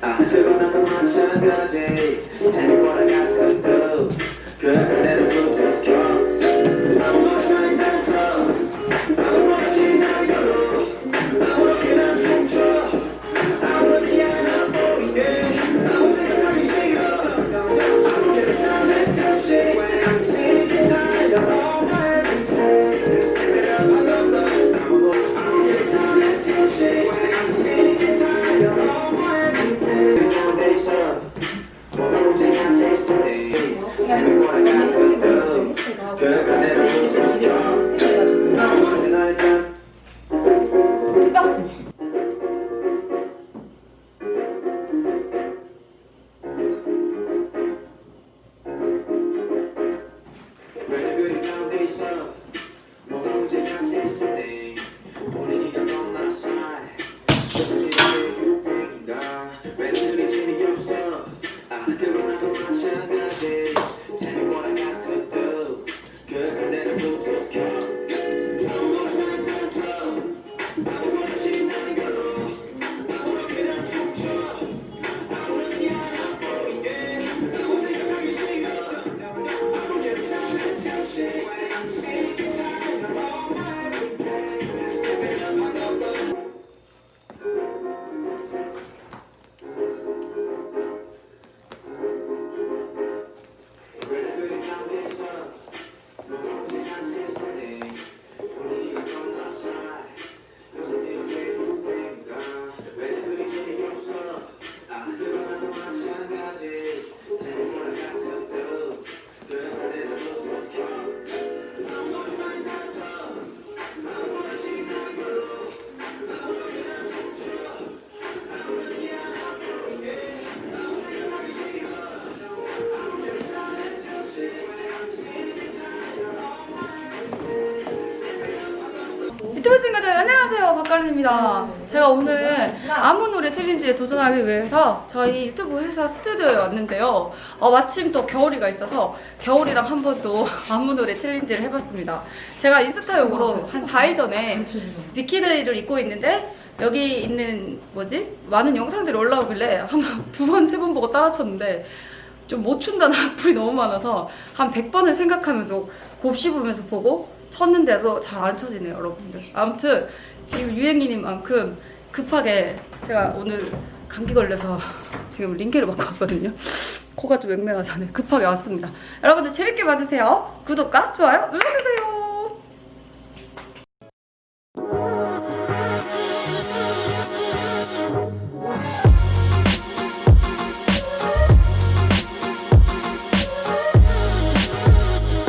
아 그건 나도 마찬가지 Good. 유튜브 친구들. 안녕하세요. 박가른입니다. 제가 오늘 아무 노래 챌린지에 도전하기 위해서 저희 유튜브 회사 스튜디오에 왔는데요. 어, 마침 또 겨울이가 있어서 겨울이랑 한 번 또 아무 노래 챌린지를 해봤습니다. 제가 인스타용으로 한 4일 전에 비키니를 입고 있는데 여기 있는 뭐지? 많은 영상들이 올라오길래 한번 두 번 세 번 보고 따라쳤는데 좀 못 춘다는 악플이 너무 많아서 한 100번을 생각하면서 곱씹으면서 보고 쳤는데도 잘 안 쳐지네요, 여러분들. 아무튼 지금 유행인인 만큼 급하게 제가 오늘 감기 걸려서 지금 링케를 맞고 왔거든요. 코가 좀 맹맹하잖아요. 급하게 왔습니다. 여러분들 재밌게 봐주세요. 구독과 좋아요 눌러주세요.